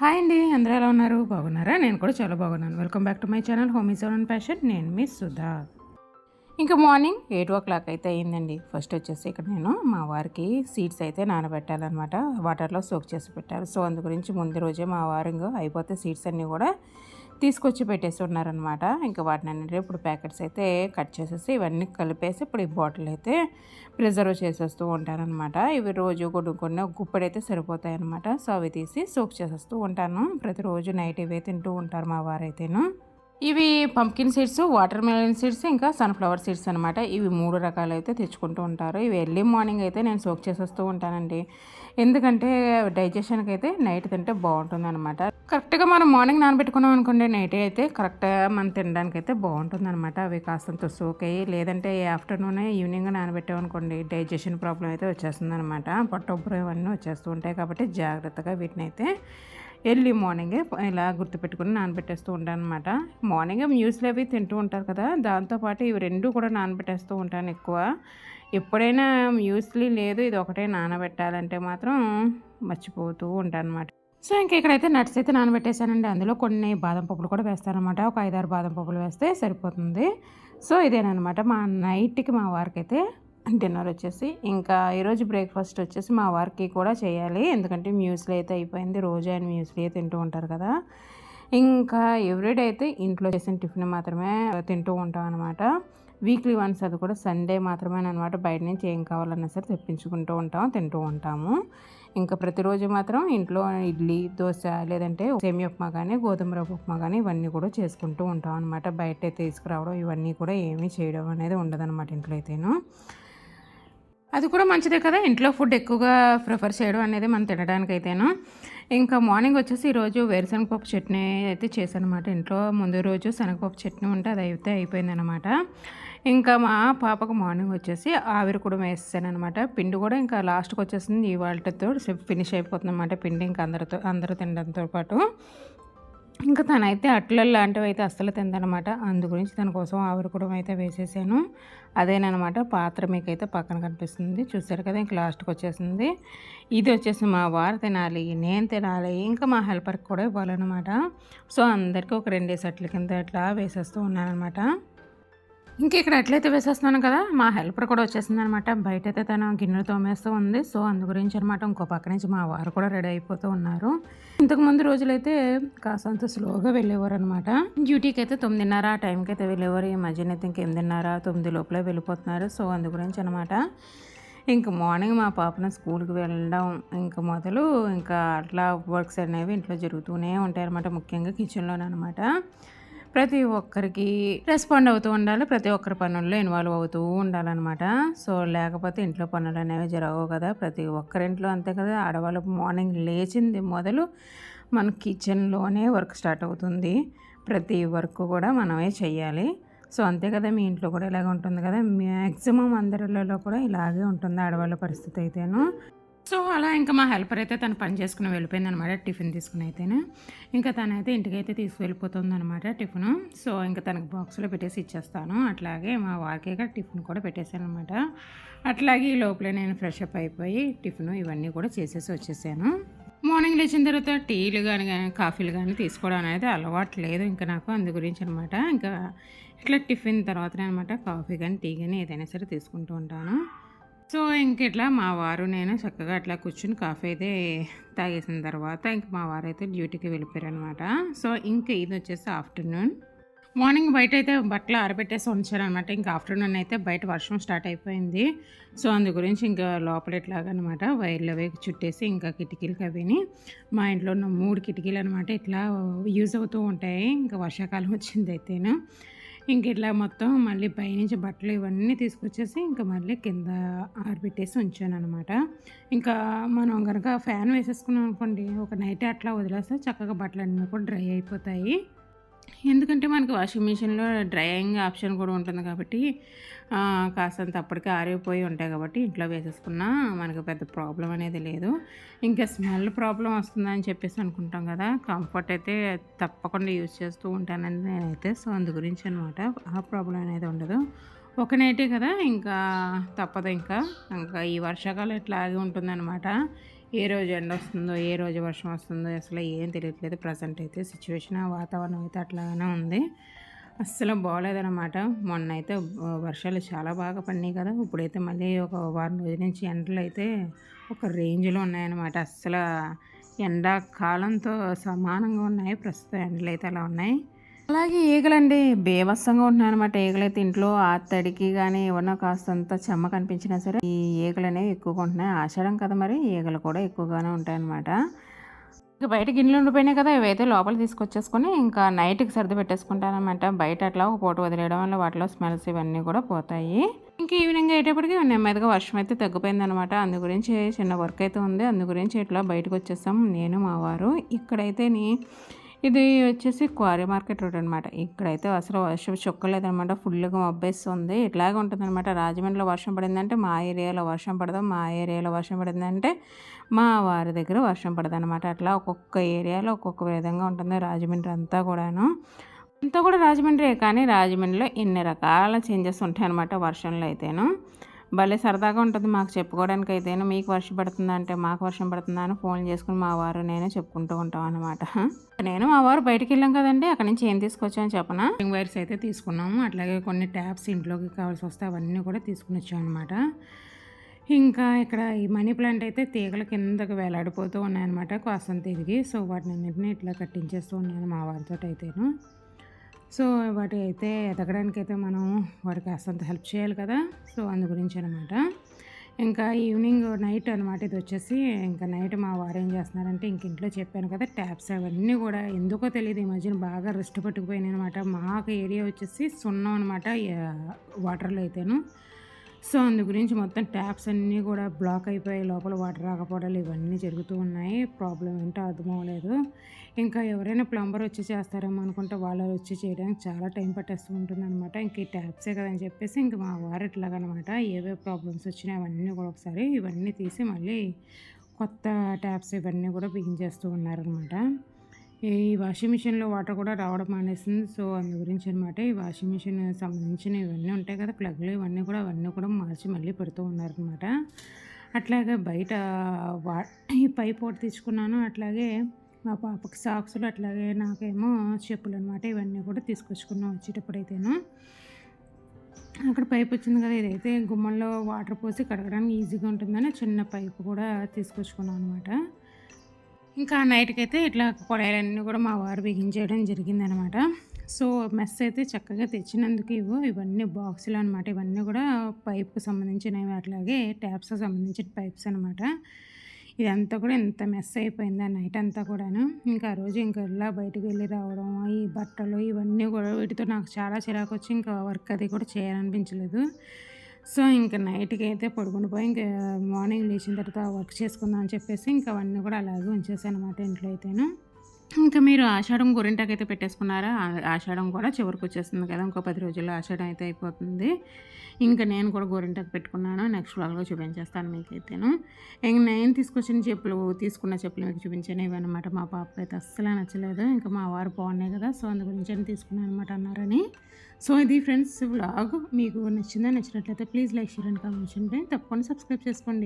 Hi అండి అందరూ ఎలా ఉన్నారు? బాగున్నారా? నేను కూడా చాలా బాగున్నాను. Welcome back to my channel home is and passion నేను మీ సుధా. ఇంకా మార్నింగ్ ఎయిట్ ఓ క్లాక్ అయితే అయిందండి. ఫస్ట్ వచ్చేసి ఇక్కడ నేను మా వారికి సీడ్స్ అయితే నానబెట్టాలన్నమాట. వాటర్లో సోక్ చేసి పెట్టారు. సో అందు గురించి ముందు రోజే మా వారు అయిపోతే సీడ్స్ అన్నీ కూడా తీసుకొచ్చి పెట్టేసి ఉన్నారనమాట ఇంకా వాటిని అన్నిటి ఇప్పుడు ప్యాకెట్స్ అయితే కట్ చేసేసి ఇవన్నీ కలిపేసి ఇప్పుడు ఈ బాటిల్ అయితే ప్రిజర్వ్ చేసేస్తూ ఉంటానన్నమాట ఇవి రోజు కొనుక్కొని గుప్పడైతే సరిపోతాయి అనమాట సో అవి తీసి సోక్ చేసేస్తూ ఉంటాను. ప్రతిరోజు నైట్ ఇవే తింటూ ఉంటారు మా వారైతేను. ఇవి pumpkin seeds watermelon seeds ఇంకా సన్ఫ్లవర్ సీడ్స్ అనమాట ఇవి మూడు రకాలు అయితే తెచ్చుకుంటూ ఉంటారు. ఇవి ఎర్లీ మార్నింగ్ అయితే నేను సోక్ చేసేస్తూ ఉంటానండి. ఎందుకంటే డైజెషన్కి అయితే నైట్ తింటే బాగుంటుంది అనమాట కరెక్ట్గా మనం మార్నింగ్ నానబెట్టుకున్నాం అనుకోండి నైట్ అయితే కరెక్ట్గా మనం తినడానికి అయితే బాగుంటుంది అనమాట అవి కాస్తంత సోక్ అయ్యి లేదంటే ఆఫ్టర్నూన్ ఈవినింగ్ నానబెట్టామనుకోండి డైజెషన్ ప్రాబ్లం అయితే వచ్చేస్తుంది అనమాట పొట్టొబ్బరం ఇవన్నీ వచ్చేస్తూ ఉంటాయి కాబట్టి జాగ్రత్తగా వీటిని అయితే ఎర్లీ మార్నింగే ఇలా గుర్తుపెట్టుకుని నానబెట్టేస్తూ ఉంటాను అనమాట మార్నింగ్ మ్యూస్లు అవి తింటూ ఉంటారు కదా దాంతోపాటు ఇవి రెండు కూడా నానబెట్టేస్తూ ఉంటాను ఎక్కువ. ఎప్పుడైనా మ్యూస్లీ లేదు ఇది ఒకటే నానబెట్టాలంటే మాత్రం మర్చిపోతూ ఉంటాను అనమాట సో ఇంకా ఇక్కడైతే నట్స్ అయితే నానబెట్టేశానండి. అందులో కొన్ని బాదం పప్పులు కూడా వేస్తానమాట ఒక ఐదారు బాదం పప్పులు వేస్తే సరిపోతుంది. సో ఇదేనమాట మా నైట్కి మా వారికి అయితే డిన్నర్ వచ్చేసి. ఇంకా ఈరోజు బ్రేక్ఫాస్ట్ వచ్చేసి మా వారికి కూడా చేయాలి. ఎందుకంటే మ్యూస్లీ అయితే అయిపోయింది. రోజు ఆయన మ్యూస్లీ తింటూ ఉంటారు కదా. ఇంకా ఎవ్రీడే అయితే ఇంట్లో చేసిన టిఫిన్ మాత్రమే తింటూ ఉంటాం అనమాట వీక్లీ వన్స్ అది కూడా సండే మాత్రమే అనమాట బయట నుంచి ఏం కావాలన్నా సరే తెప్పించుకుంటూ ఉంటాం తింటూ ఉంటాము. ఇంకా ప్రతిరోజు మాత్రం ఇంట్లో ఇడ్లీ దోశ లేదంటే సేమి ఉప్మా కానీ గోధుమ రవ్వ ఉప్మా కానీ ఇవన్నీ కూడా చేసుకుంటూ ఉంటాం అనమాట బయట తీసుకురావడం ఇవన్నీ కూడా ఏమీ చేయడం అనేది ఉండదన్నమాట ఇంట్లో అయితేను. అది కూడా మంచిదే కదా. ఇంట్లో ఫుడ్ ఎక్కువగా ప్రిఫర్ చేయడం అనేది మనం తినడానికైతేను. ఇంకా మార్నింగ్ వచ్చేసి ఈరోజు వేరుశనగపప్పు చట్నీ అయితే చేశానమాట. ఇంట్లో ముందు రోజు శనగపప్పు చట్నీ ఉంటే అది అయితే అయిపోయిందనమాట ఇంకా మా పాపకు మార్నింగ్ వచ్చేసి ఆవిరి కూడా వేసేసాను అనమాట పిండి కూడా ఇంకా లాస్ట్కి వచ్చేసింది. ఇవాళతో ఫినిష్ అయిపోతుంది అనమాట పిండి ఇంకా అందరితో అందరూ తినడంతో పాటు. ఇంకా తనైతే అట్లలు లాంటివి అయితే అస్సలు తిందనమాట. అందు గురించి తన కోసం ఆవిరకూడం అయితే వేసేసాను. అదేనమాట పాత్ర మీకైతే పక్కన కనిపిస్తుంది. చూసారు కదా ఇంక లాస్ట్కి వచ్చేసింది. ఇది వచ్చేసి మా వారు తినాలి నేను తినాలి ఇంకా మా హెల్పర్కి కూడా ఇవ్వాలన్నమాట. సో అందరికీ ఒక రెండే సెట్ల కింద అట్లా వేసేస్తూ ఉన్నానమాట ఇంకా ఇక్కడ ఎట్లయితే వేసేస్తున్నాను కదా మా హెల్పర్ కూడా వచ్చేసింది అనమాట బయట అయితే తను గిన్నెలు తోమేస్తూ ఉంది. సో అందు గురించి అనమాట ఇంకో పక్క నుంచి మా వారు కూడా రెడీ అయిపోతూ ఉన్నారు. ఇంతకుముందు రోజులైతే కాసంత స్లోగా వెళ్ళేవారు అనమాట డ్యూటీకి అయితే తొమ్మిదిన్నర ఆ టైంకి అయితే వెళ్ళేవారు. ఈ మధ్యన అయితే ఇంకెనిమిదిన్నర తొమ్మిది లోపలే వెళ్ళిపోతున్నారు. సో అందు గురించి అనమాట ఇంక మార్నింగ్ మా పాపను స్కూల్కి వెళ్ళడం ఇంకా మొదలు ఇంకా అట్లా వర్క్స్ అనేవి ఇంట్లో జరుగుతూనే ఉంటాయి అనమాట ముఖ్యంగా కిచెన్లోనే అనమాట ప్రతి ఒక్కరికి రెస్పాండ్ అవుతూ ఉండాలి ప్రతి ఒక్కరి పనుల్లో ఇన్వాల్వ్ అవుతూ ఉండాలన్నమాట. సో లేకపోతే ఇంట్లో పనులు అనేవి జరగవు కదా. ప్రతి ఒక్కరింట్లో అంతే కదా. ఆడవాళ్ళు మార్నింగ్ లేచింది మొదలు మన కిచెన్లోనే వర్క్ స్టార్ట్ అవుతుంది. ప్రతి వర్క్ కూడా మనమే చేయాలి సో అంతే కదా. మీ ఇంట్లో కూడా ఇలాగే ఉంటుంది కదా. మ్యాక్సిమం అందరిలో కూడా ఇలాగే ఉంటుంది ఆడవాళ్ళ పరిస్థితి అయితేను. సో అలా ఇంకా మా హెల్పర్ అయితే తను పని చేసుకుని వెళ్ళిపోయింది అనమాట టిఫిన్ తీసుకుని అయితేనే. ఇంకా తనైతే ఇంటికి అయితే తీసుకువెళ్ళిపోతుంది అనమాట టిఫిన్. సో ఇంకా తనకు బాక్స్లో పెట్టేసి ఇచ్చేస్తాను. అట్లాగే మా వారికి టిఫిన్ కూడా పెట్టేశాను అనమాట అట్లాగే ఈ లోపలే నేను ఫ్రెష్ అప్ అయిపోయి టిఫిన్ ఇవన్నీ కూడా చేసేసి వచ్చేసాను. మార్నింగ్ లేచిన తర్వాత టీలు కానీ కానీ కాఫీలు కానీ తీసుకోవడం అనేది అలవాటు లేదు ఇంకా నాకు అందు గురించి అనమాట. ఇంకా ఇట్లా టిఫిన్ తర్వాతనే అనమాట కాఫీ కానీ టీ కానీ ఏదైనా సరే తీసుకుంటూ ఉంటాను. సో ఇంక ఇట్లా మా వారు నేను చక్కగా అట్లా కూర్చుని కాఫీ అయితే తాగేసిన తర్వాత ఇంక మా వారు అయితే డ్యూటీకి వెళ్ళిపోయారు అనమాట సో ఇంక ఇది వచ్చేసి ఆఫ్టర్నూన్. మార్నింగ్ బయట అయితే బట్టలు ఆరబెట్టేసి ఉంచారు అనమాట ఇంకా ఆఫ్టర్నూన్ అయితే బయట వర్షం స్టార్ట్ అయిపోయింది. సో అందు గురించి ఇంకా లోపల ఎట్లాగనమాట వైర్లు అవి చుట్టేసి ఇంకా కిటికీలు అవిని మా ఇంట్లో ఉన్న మూడు కిటికీలు అనమాట ఇట్లా యూజ్ అవుతూ ఉంటాయి. ఇంకా వర్షాకాలం వచ్చింది అయితేను. ఇంక ఇట్లా మొత్తం మళ్ళీ పైనుంచి బట్టలు ఇవన్నీ తీసుకొచ్చేసి ఇంకా మళ్ళీ కింద ఆరబెట్టేసి ఉంచాను అనమాట ఇంకా మనం కనుక ఫ్యాన్ వేసేసుకున్నాం అనుకోండి ఒక నైట్ అట్లా వదిలేస్తే చక్కగా బట్టలు అన్నీ కూడా డ్రై అయిపోతాయి. ఎందుకంటే మనకి వాషింగ్ మిషన్లో డ్రైయింగ్ ఆప్షన్ కూడా ఉంటుంది కాబట్టి కాస్తంత అప్పటికే ఆరిపోయి ఉంటాయి కాబట్టి ఇంట్లో వేసేసుకున్నా మనకు పెద్ద ప్రాబ్లం అనేది లేదు. ఇంకా స్మెల్ ప్రాబ్లం వస్తుందని చెప్పేసి అనుకుంటాం కదా కంఫర్ట్ అయితే తప్పకుండా యూజ్ చేస్తూ ఉంటానని నేనైతే సో అందు గురించి అనమాట ఆ ప్రాబ్లం అనేది ఉండదు. ఒక నైటే కదా ఇంకా తప్పదు ఇంకా. ఇంకా ఈ వర్షాకాలం ఇట్లాగే ఉంటుందన్నమాట. ఏ రోజు ఎండ వస్తుందో ఏ రోజు వర్షం వస్తుందో అసలు ఏం తెలియట్లేదు. ప్రజెంట్ అయితే సిచ్యువేషన్ వాతావరణం అయితే అట్లాగానే ఉంది. అస్సలు బాగోలేదనమాట మొన్న అయితే వర్షాలు చాలా బాగా పడినాయి కదా. ఇప్పుడైతే మళ్ళీ ఒక వారం రోజుల నుంచి ఎండలు అయితే ఒక రేంజ్లో ఉన్నాయన్నమాట. అస్సలు ఎండాకాలంతో సమానంగా ఉన్నాయి. ప్రస్తుతం ఎండలు అయితే అలా ఉన్నాయి. అలాగే ఈగలండి. బేవస్సంగా ఉంటున్నాయి అనమాట ఈగలైతే. ఇంట్లో ఆ తడికి కానీ ఏమన్నా కాస్తంత చెమ్మ కనిపించినా సరే ఈ ఈగలు అనేవి ఎక్కువగా ఉంటున్నాయి. ఆషాఢం కదా మరి. ఈగలు కూడా ఎక్కువగానే ఉంటాయి అనమాట ఇంకా బయట గిన్నెలు ఉండిపోయినాయి కదా. ఇవైతే లోపల తీసుకొచ్చేసుకొని ఇంకా నైట్కి సర్ది పెట్టేసుకుంటానమాట బయట అట్లా ఒక పూట వదిలేయడం వల్ల వాటిలో స్మెల్స్ ఇవన్నీ కూడా పోతాయి. ఇంకా ఈవినింగ్ అయ్యేటప్పటికి నెమ్మదిగా వర్షం అయితే తగ్గిపోయింది అనమాట అందు గురించి చిన్న వర్క్ అయితే ఉంది. అందు గురించి ఇట్లా బయటకు వచ్చేసాం నేను మా వారు. ఇక్కడైతే ఇది వచ్చేసి క్వారీ మార్కెట్ రోడ్ అనమాట ఇక్కడైతే అసలు వర్షం చొక్కలేదనమాట ఫుల్గా మబ్బేస్తుంది. ఇట్లాగే ఉంటుందన్నమాట. రాజమండ్రిలో వర్షం పడిందంటే మా ఏరియాలో వర్షం పడదు. మా ఏరియాలో వర్షం పడిందంటే మా వారి దగ్గర వర్షం పడదనమాట అట్లా ఒక్కొక్క ఏరియాలో ఒక్కొక్క విధంగా ఉంటుంది రాజమండ్రి అంతా కూడాను. అంతా కూడా రాజమండ్రి కానీ రాజమండ్రిలో ఎన్ని రకాల చేంజెస్ ఉంటాయి అనమాట వర్షంలో అయితేను. భలే సరదాగా ఉంటుంది మాకు చెప్పుకోవడానికి అయితే మీకు వర్షం పడుతుందా అంటే మాకు వర్షం పడుతుందా అని ఫోన్ చేసుకుని మా వారు నేను చెప్పుకుంటూ ఉంటాం అనమాట నేను మా వారు బయటికి వెళ్ళాం కదండి అక్కడ నుంచి ఏం తీసుకొచ్చామని చెప్పన? వైర్స్ అయితే తీసుకున్నాము. అట్లాగే కొన్ని ట్యాప్స్ ఇంట్లోకి కావాల్సి వస్తే అవన్నీ కూడా తీసుకుని వచ్చాం అనమాట ఇంకా ఇక్కడ ఈ మనీ ప్లాంట్ అయితే తీగల కిందకు వేలాడిపోతూ ఉన్నాయన్నమాట కాస్తంత తిరిగి. సో వాటిని అన్నింటినీ ఇట్లా కట్టించేస్తూ ఉన్నాను మా వారితో అయితేను సో వాటి అయితే ఎదగడానికి అయితే మనం వాడికి కాస్తంత హెల్ప్ చేయాలి కదా. సో అందు గురించి అనమాట ఇంకా ఈవినింగ్ నైట్ అనమాట ఇది వచ్చేసి. ఇంకా నైట్ మా వారు ఏం చేస్తున్నారంటే ఇంక ఇంట్లో చెప్పాను కదా ట్యాప్స్ అవన్నీ కూడా ఎందుకో తెలియదు. ఈ మధ్యన బాగా రెస్ట్ పట్టుకుపోయినాయి అనమాట మాకు ఏరియా వచ్చేసి సున్నం అనమాట వాటర్లో అయితేను. సో అందు గురించి మొత్తం ట్యాప్స్ అన్నీ కూడా బ్లాక్ అయిపోయి లోపల వాటర్ రాకపోవడాలు ఇవన్నీ జరుగుతూ ఉన్నాయి. ప్రాబ్లం ఏంటో అర్థం అవ్వలేదు. ఇంకా ఎవరైనా ప్లంబర్ వచ్చి చేస్తారేమో అనుకుంటే వాళ్ళు వచ్చి చేయడానికి చాలా టైం పట్టేస్తూ ఉంటుంది అనమాట ఇంక ఈ ట్యాప్సే కదని చెప్పేసి ఇంక మా వారు ఇట్లాగనమాట ఏవే ప్రాబ్లమ్స్ వచ్చినాయి అవన్నీ కూడా ఒకసారి ఇవన్నీ తీసి మళ్ళీ కొత్త ట్యాప్స్ ఇవన్నీ కూడా బిగించేస్తూ ఉన్నారనమాట ఈ వాషింగ్ మిషన్లో వాటర్ కూడా రావడం మానేసింది. సో అందు గురించి అనమాట ఈ వాషింగ్ మిషన్ సంబంధించిన ఇవన్నీ ఉంటాయి కదా ప్లగ్లు ఇవన్నీ కూడా అవన్నీ కూడా మార్చి మళ్ళీ పెడుతూ ఉన్నారనమాట అట్లాగే బయట వా ఈ పైప్ ఒకటి తీసుకున్నాను. అట్లాగే మా పాపకి సాక్సులు అట్లాగే నాకేమో చెప్పులు అనమాట ఇవన్నీ కూడా తీసుకొచ్చుకున్నాం వచ్చేటప్పుడు అక్కడ పైప్ వచ్చింది కదా ఇదైతే గుమ్మంలో వాటర్ పోసి కడగడానికి ఈజీగా ఉంటుందని చిన్న పైపు కూడా తీసుకొచ్చుకున్నాం అనమాట ఇంకా నైట్కి అయితే ఇట్లా కొడాయిలన్నీ కూడా మా వారు బిగించేయడం జరిగిందనమాట. సో మెస్ అయితే చక్కగా తెచ్చినందుకు ఇవ్వు. ఇవన్నీ బాక్సులు అనమాట. ఇవన్నీ కూడా పైప్కి సంబంధించినవి అట్లాగే ట్యాప్స్ సంబంధించిన పైప్స్ అనమాట. ఇదంతా కూడా ఎంత మెస్ అయిపోయింది ఆ నైట్ అంతా కూడాను. ఇంకా ఆ రోజు ఇంకా ఇలా బయటకు వెళ్ళి రావడం ఈ బట్టలు ఇవన్నీ కూడా వీటితో నాకు చాలా చిరాకు వచ్చి ఇంకా వర్క్ అది కూడా చేయాలనిపించలేదు. సో ఇంకా నైట్కి అయితే పడుకుని పోయి ఇంకా మార్నింగ్ లేచిన తర్వాత వర్క్ చేసుకుందాం అని చెప్పేసి ఇంకా అవన్నీ కూడా అలాగే ఉంచేసాను అనమాట ఇంట్లో అయితేను. ఇంకా మీరు ఆషాఢం గోరింటాకు అయితే పెట్టేసుకున్నారా ఆషాఢం కూడా చివరికి వచ్చేస్తుంది కదా ఇంకో పది రోజుల్లో ఆషాఢం అయితే అయిపోతుంది. ఇంకా నేను కూడా గోరింటాకు పెట్టుకున్నాను. నెక్స్ట్ వ్లాగ్లో చూపించేస్తాను మీకైతేను. ఇంక నేను తీసుకొచ్చిన చెప్పులు తీసుకున్న చెప్పులు మీకు చూపించాను. ఇవన్నమాట మా పాపకి అయితే అస్సలు నచ్చలేదు. ఇంకా మా వారు బాగున్నాయి కదా సో అందు గురించి తీసుకున్నాను అనమాట అన్నారని. సో ఇది ఫ్రెండ్స్ వ్లాగ్. మీకు నచ్చిందా నచ్చినట్లయితే please like share and comment చేయండి. తప్పకుండా సబ్స్క్రైబ్ చేసుకోండి.